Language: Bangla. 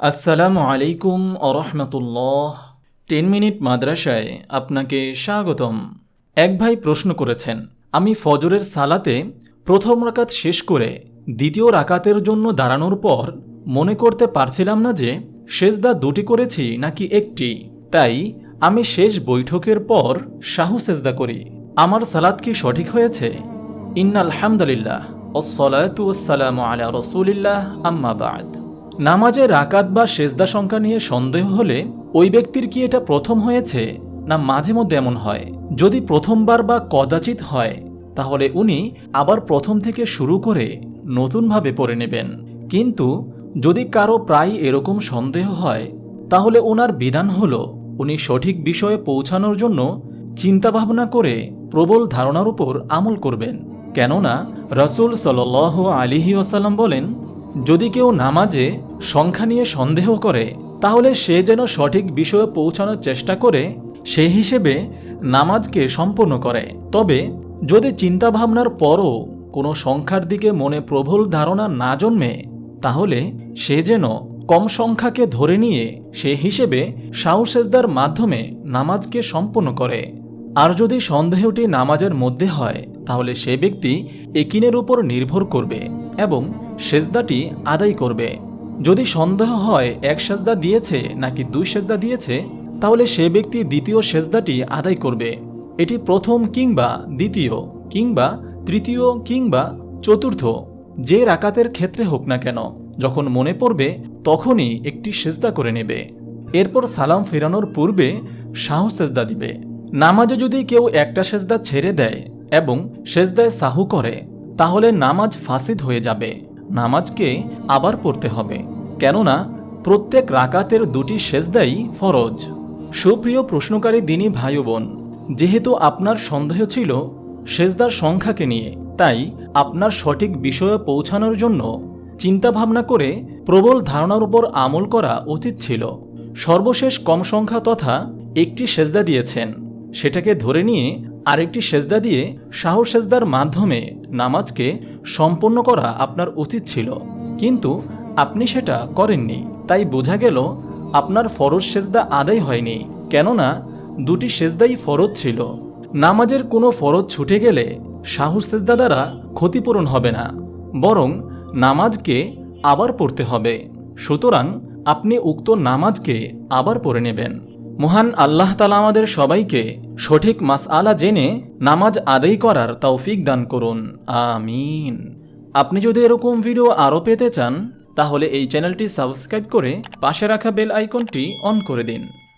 আসসালামু আলাইকুম আরহামতুল্লাহ টেন মিনিট মাদ্রাসায় আপনাকে স্বাগতম। এক ভাই প্রশ্ন করেছেন, আমি ফজরের সালাতে প্রথম রাকাত শেষ করে দ্বিতীয় রাকাতের জন্য দাঁড়ানোর পর মনে করতে পারছিলাম না যে সেজদা দুটি করেছি নাকি একটি। তাই আমি শেষ বৈঠকের পর শাহু সেজদা করি। আমার সালাদ কি সঠিক হয়েছে? ইন্নাল হামদুলিল্লাহ ওসলাতু আলা রসুলিল্লাহ আম্মা বাদ। নামাজে রাকাত বা সেজদা সংখ্যা নিয়ে সন্দেহ হলে ওই ব্যক্তির কি এটা প্রথম হয়েছে, না মাঝে মধ্যে এমন হয়? যদি প্রথমবার বা কদাচিৎ হয়, তাহলে উনি আবার প্রথম থেকে শুরু করে নতুনভাবে পড়ে নেবেন। কিন্তু যদি কারও প্রায় এরকম সন্দেহ হয়, তাহলে ওনার বিধান হল উনি সঠিক বিষয়ে পৌঁছানোর জন্য চিন্তাভাবনা করে প্রবল ধারণার উপর আমল করবেন। কেননা রসুল সাল আলিহি ওসাল্লাম বলেন, যদি কেউ নামাজে সংখ্যা নিয়ে সন্দেহ করে, তাহলে সে যেন সঠিক বিষয়ে পৌঁছানোর চেষ্টা করে, সে হিসেবে নামাজকে সম্পন্ন করে। তবে, যদি চিন্তাভাবনার পরও কোনো সংখ্যার দিকে মনে প্রবল ধারণা না জন্মে, তাহলে সে যেন কম সংখ্যাকে ধরে নিয়ে সে হিসেবে সাহসেজদার মাধ্যমে নামাজকে সম্পন্ন করে। আর যদি সন্দেহটি নামাজের মধ্যে হয়, তাহলে সে ব্যক্তি একিনের উপর নির্ভর করবে এবং সেজদাটি আদায় করবে। যদি সন্দেহ হয়, এক সেজদা দিয়েছে নাকি দুই সেজদা দিয়েছে, তাহলে সে ব্যক্তি দ্বিতীয় সেজদাটি আদায় করবে। এটি প্রথম কিংবা দ্বিতীয় কিংবা তৃতীয় কিংবা চতুর্থ, যে রাকাতের ক্ষেত্রে হোক না কেন। যখন মনে পড়বে, তখনই একটি সেজদা করে নেবে। এরপর সালাম ফেরানোর পূর্বে সাহু সেজদা দিবে। নামাজে যদি কেউ একটা সেজদা ছেড়ে দেয় এবং সেজদায় সাহু করে, তাহলে নামাজ ফাসিদ হয়ে যাবে। নামাজকে আবার পড়তে হবে, কেননা প্রত্যেক রাকাতের দুটি সেজদাই ফরজ। সুপ্রিয় প্রশ্নকারী দিনী ভাই বোন, যেহেতু আপনার সন্দেহ ছিল সেজদার সংখ্যাকে নিয়ে, তাই আপনার সঠিক বিষয়ে পৌঁছানোর জন্য চিন্তাভাবনা করে প্রবল ধারণার উপর আমল করা উচিত ছিল। সর্বশেষ কম সংখ্যা তথা একটি সেজদা দিয়েছেন, সেটাকে ধরে নিয়ে আরেকটি সেজদা দিয়ে শাহ সেজদার মাধ্যমে নামাজকে সম্পন্ন করা আপনার উচিত ছিল। কিন্তু আপনি সেটা করেননি। তাই বোঝা গেল আপনার ফরজ সেজদা আদায় হয়নি। কেননা দুটি সেজদাই ফরজ ছিল। নামাজের কোনো ফরজ ছুটে গেলে শাহু সেজদা দ্বারা ক্ষতিপূরণ হবে না। বরং নামাজকে আবার পড়তে হবে। সুতরাং আপনি উক্ত নামাজকে আবার পড়ে নেবেন। মহান আল্লাহ তালা আমাদের সবাইকে সঠিক মাস আলা জেনে নামাজ আদায় করার তৌফিক দান করুন। আমিন। আপনি যদি এরকম ভিডিও আরও পেতে চান, তাহলে এই চ্যানেলটি সাবস্ক্রাইব করে পাশে রাখা বেল আইকনটি অন করে দিন।